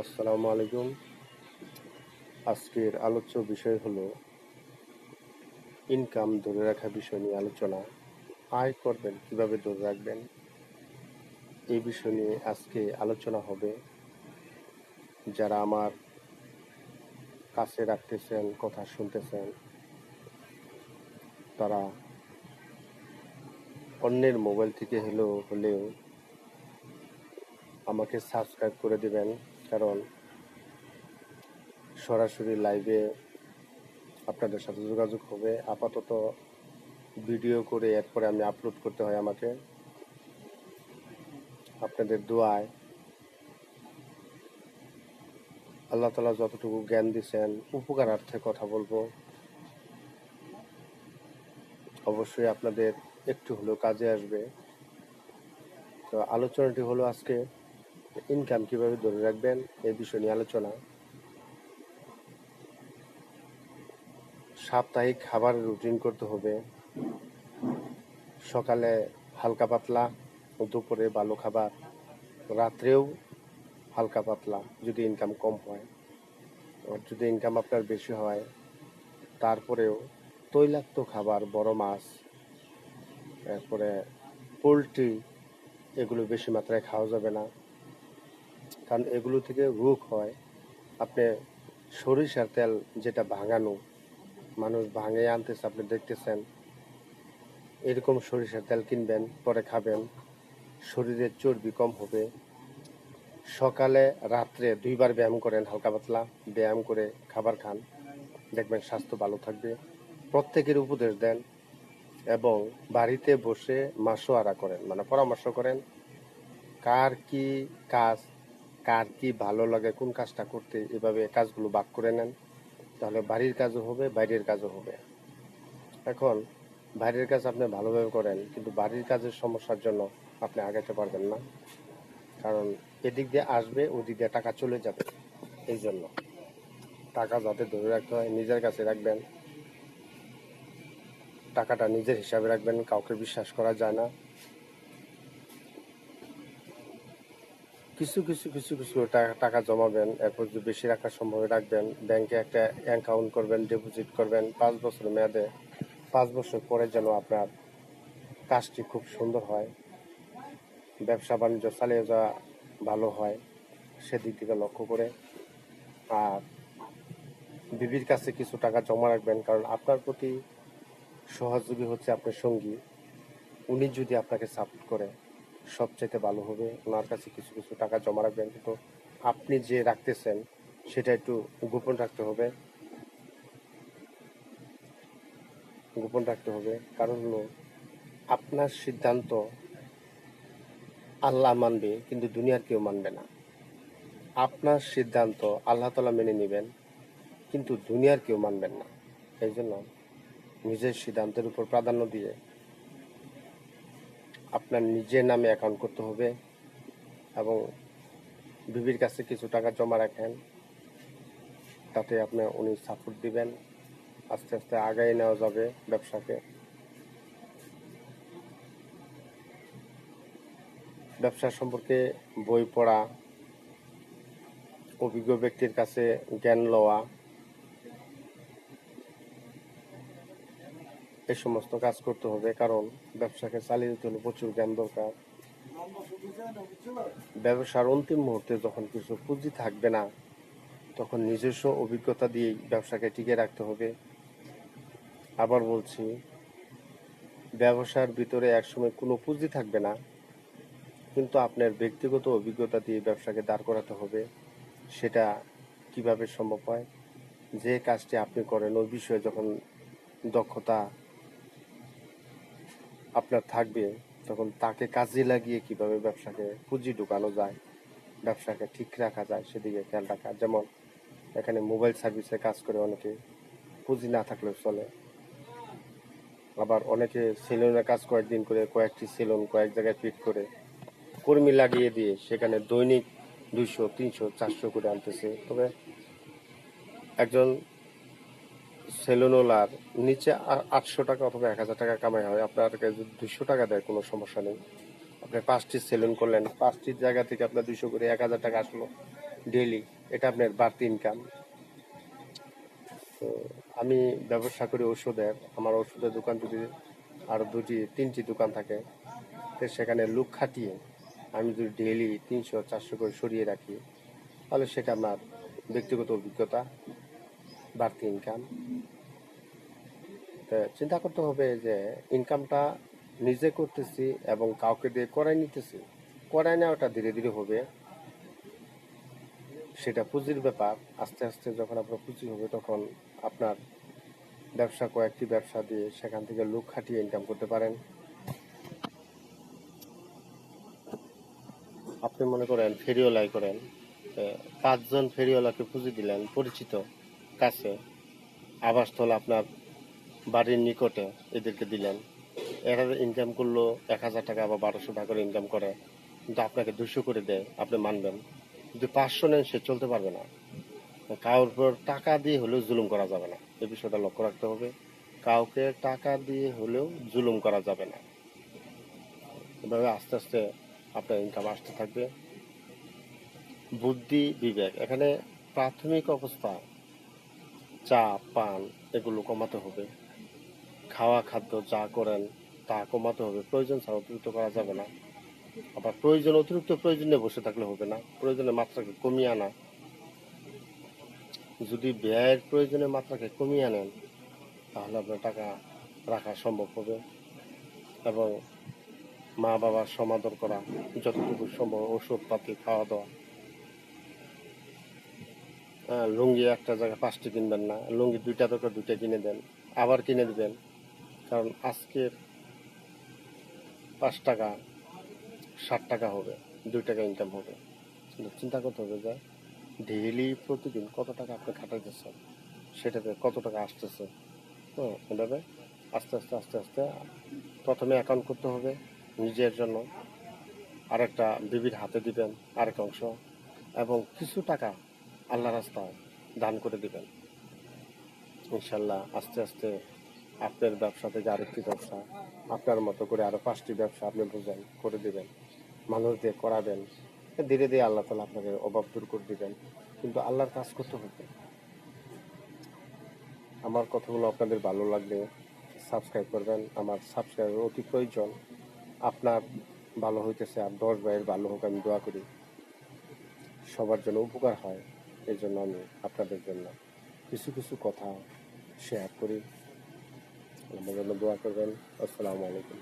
আসসালামু আলাইকুম। আজকের আলোচ্য বিষয় হলো ইনকাম ধরে রাখা বিষয় নিয়ে আলোচনা। আয় করবেন, কীভাবে ধরে রাখবেন? এই বিষয় নিয়ে আজকে আলোচনা হবে। যারা আমার কাছে রাখতেছেন, কথা শুনতেছেন, তারা অন্যের মোবাইল থেকে হলেও হলেও আমাকে সাবস্ক্রাইব করে দিবেন, কারণ সরাসরি লাইভে আপনাদের সাথে যোগাযোগ হবে। আপাতত ভিডিও করে এরপরে আমি আপলোড করতে হয় আমাকে। আপনাদের দোয়ায় আল্লাহ তালা যতটুকু জ্ঞান দিছেন, উপকারার্থে কথা বলব। অবশ্যই আপনাদের একটু হলেও কাজে আসবে। তো আলোচনাটি হলো আজকে ইনকাম কীভাবে ধরে রাখবেন, এই বিষয় নিয়ে আলোচনা। সাপ্তাহিক খাবার রুটিন করতে হবে। সকালে হালকা পাতলা, দুপুরে ভালো খাবার, রাত্রেও হালকা পাতলা যদি ইনকাম কম হয়। যদি ইনকাম আপনার বেশি হয়, তারপরেও তৈলাক্ত খাবার, বড় মাছ তারপরে পোলট্রি, এগুলো বেশি মাত্রায় খাওয়া যাবে না। কারণ এগুলো থেকে রোগ হয়। আপনি সরিষার তেল যেটা ভাঙানো, মানুষ ভাঙে আনতেছে, আপনি দেখতেছেন। এরকম সরিষার তেল কিনবেন, পরে খাবেন। শরীরের চর্বি কম হবে। সকালে, রাত্রে দুইবার ব্যায়াম করেন, হালকা পাতলা ব্যায়াম করে খাবার খান। দেখবেন স্বাস্থ্য ভালো থাকবে। প্রত্যেকের উপদেশ দেন এবং বাড়িতে বসে মাসোয়ারা করেন মানে পরামর্শ করেন, কার কি কাজ কার কি ভালো লাগে, কোন কাজটা করতে, এভাবে কাজগুলো ভাগ করে নেন। তাহলে বাড়ির কাজও হবে, বাইরের কাজও হবে। এখন বাইরের কাজ আপনি ভালোভাবে করেন, কিন্তু বাড়ির কাজের সমস্যার জন্য আপনি আগাতে পারবেন না। কারণ এদিক দিয়ে আসবে, ওদিক দিয়ে টাকা চলে যাবে। এই জন্য টাকা যাতে ধরে রাখতে হয়, নিজের কাছে রাখবেন। টাকাটা নিজের হিসাবে রাখবেন, কাউকে বিশ্বাস করা যায় না। কিছু কিছু কিছু কিছু টাকা জমাবেন, এরপর যদি বেশি রাখার সম্ভব রাখবেন, ব্যাংকে একটা অ্যাকাউন্ট করবেন ডিপোজিট করবেন, পাঁচ বছর মেয়াদে, পাঁচ বছর পরে যেন আপনার কাজটি খুব সুন্দর হয়, ব্যবসা বাণিজ্য চালিয়ে যাওয়া ভালো হয়, সেদিক থেকে লক্ষ্য করে। আর বিবির কাছে কিছু টাকা জমা রাখবেন, কারণ আপনার প্রতি সহযোগী হচ্ছে আপনার সঙ্গী। উনি যদি আপনাকে সাপোর্ট করে সবচাইতে ভালো হবে। ওনার কাছে কিছু কিছু টাকা জমা রাখবেন, কিন্তু আপনি যে রাখতেছেন, সেটা একটু গোপন রাখতে হবে। গোপন রাখতে হবে। কারণ হলো, আপনার সিদ্ধান্ত আল্লাহ মানবে, কিন্তু দুনিয়ার কেউ মানবে না। আপনার সিদ্ধান্ত আল্লাহ তালা মেনে নেবেন, কিন্তু দুনিয়ার কেউ মানবেন না। এই জন্য নিজের সিদ্ধান্তের উপর প্রাধান্য দিয়ে আপনার নিজের নামে অ্যাকাউন্ট করতে হবে এবং বিবির কাছে কিছু টাকা জমা রাখেন। তাতে আপনি উনি সাপোর্ট দিবেন। আস্তে আস্তে আগায় নেওয়া যাবে ব্যবসাকে। ব্যবসা সম্পর্কে বই পড়া, অভিজ্ঞ ব্যক্তির কাছে জ্ঞান লওয়া এই সমস্ত কাজ করতে হবে, কারণ ব্যবসাকে চালিয়ে যেতে হলে প্রচুর জ্ঞান দরকার। ব্যবসার অন্তিম মুহূর্তে যখন কিছু পুঁজি থাকবে না, তখন নিজস্ব অভিজ্ঞতা দিয়েই ব্যবসাকে টিকে রাখতে হবে। আবার বলছি, ব্যবসার ভিতরে একসময় কোনো পুঁজি থাকবে না, কিন্তু আপনার ব্যক্তিগত অভিজ্ঞতা দিয়ে ব্যবসাকে দাঁড় করাতে হবে। সেটা কীভাবে সম্ভব হয়? যে কাজটি আপনি করেন, ওই বিষয়ে যখন দক্ষতা আপনার থাকবে, তখন তাকে কাজে লাগিয়ে কীভাবে ব্যবসাকে পুঁজি ঢুকানো যায়, ব্যবসাকে ঠিক রাখা যায়, সেদিকে খেয়াল রাখা। যেমন এখানে মোবাইল সার্ভিসে কাজ করে অনেকে পুঁজি না থাকলেও চলে। আবার অনেকে সেলুনের কাজ কয়েকদিন করে কয়েকটি সেলুন কয়েক জায়গায় ফিট করে কর্মী লাগিয়ে দিয়ে সেখানে দৈনিক দুইশো, তিনশো, চারশো করে আনতেছে। তবে একজন সেলুনওয়ালার নিচে আটশো টাকা অথবা এক হাজার টাকা কামাই হয়। আপনার কাছে দুশো টাকা দেয়, কোনো সমস্যা নেই। আপনি পাঁচটি সেলুন করলেন পাঁচটির জায়গা থেকে আপনার দুশো করে এক হাজার টাকা আসলো ডেলি এটা আপনার বাড়তি ইনকাম তো আমি ব্যবসা করি ওষুধের আমার ওষুধের দোকান যদি আরও দুটি, তিনটি দোকান থাকে, তো সেখানে লুক খাটিয়ে আমি যদি ডেলি তিনশো, চারশো করে সরিয়ে রাখি, তাহলে সেটা আমার ব্যক্তিগত অভিজ্ঞতা। বাড়তি ইনকাম চিন্তা করতে হবে যে ইনকামটা নিজে করতেছি এবং কাউকে দিয়ে করাই নিতেছি, করাই নেওয়াটা ধীরে ধীরে হবে। সেটা পুঁজির ব্যাপার, আস্তে আস্তে যখন আপনার পুঁজি হবে তখন আপনার ব্যবসা, কয়েকটি ব্যবসা দিয়ে সেখান থেকে লোক খাটিয়ে ইনকাম করতে পারেন। আপনি মনে করেন ফেরিওয়ালাই করেন পাঁচজন ফেরিওয়ালাকে পুঁজি দিলেন, পরিচিত। কাছে আবাসস্থল আপনার বাড়ির নিকটে এদেরকে দিলেন। এরা ইনকাম করল, এক হাজার টাকা বা বারোশো টাকা করে ইনকাম করে, কিন্তু আপনাকে দুশো করে দেয়, আপনি মানবেন। যদি পাঁচশো নেন, সে চলতে পারবে না। কারোর উপর টাকা দিয়ে হলেও জুলুম করা যাবে না। এই বিষয়টা লক্ষ্য রাখতে হবে। কাউকে টাকা দিয়ে হলেও জুলুম করা যাবে না। এভাবে আস্তে আস্তে আপনার ইনকাম আসতে থাকবে। বুদ্ধি বিবেক। এখানে প্রাথমিক অবস্থা চা, পান, এগুলো কমাতে হবে। খাওয়া খাদ্য যা করেন তা কমাতে হবে। প্রয়োজন ছাড়া অতিরিক্ত করা যাবে না। আবার প্রয়োজন, অতিরিক্ত প্রয়োজনে বসে থাকলে হবে না। প্রয়োজনের মাত্রাকে কমিয়ে আনা। যদি ব্যয়ের প্রয়োজনের মাত্রাকে কমিয়ে আনেন, তাহলে আপনার টাকা রাখা সম্ভব হবে। এবং মা বাবার সমাদর করা, যতটুকু সম্ভব ওষুধপাতি খাওয়া দাওয়া লুঙ্গি একটা জায়গায় পাঁচটি কিনবেন না, লুঙ্গি দুইটা দরকার, দুইটা কিনে দেন, আবার কিনে দেবেন। কারণ আজকের পাঁচ টাকা, ষাট টাকা হবে, দুই টাকা ইনকাম হবে। চিন্তা করতে হবে যে ডেইলি প্রতিদিন কত টাকা আপনি খাটাইতেছেন? সেটাতে কত টাকা আসতেছে? তো এভাবে আস্তে আস্তে আস্তে আস্তে প্রথমে অ্যাকাউন্ট করতে হবে নিজের জন্য। আরেকটা বিবির হাতে দিবেন, আরেক অংশ। এবং কিছু টাকা আল্লাহ রাস্তায় দান করে দিবেন। ইনশাল্লাহ আস্তে আস্তে আপনার ব্যবসা থেকে আরেকটি ব্যবসা, আপনার মতো করে আরও পাঁচটি ব্যবসা আপনি বোঝেন, করে দিবেন। মানুষ দিয়ে করাবেন, ধীরে ধীরে আল্লাহ তালা আপনাকে অভাব দূর করে দিবেন। কিন্তু আল্লাহর কাজ করতে হবে। আমার কথাগুলো আপনাদের ভালো লাগলে সাবস্ক্রাইব করবেন। আমার সাবস্ক্রাইবের অতি প্রয়োজন। আপনার ভালো হইতেছে আর দশ ভাইয়ের ভালো হোক আমি দোয়া করি। সবার জন্য উপকার হয়। এই জন্য আমি আপনাদের জন্য কিছু কিছু কথা শেয়ার করি। আমার জন্য দোয়া করবেন। আসসালামু আলাইকুম।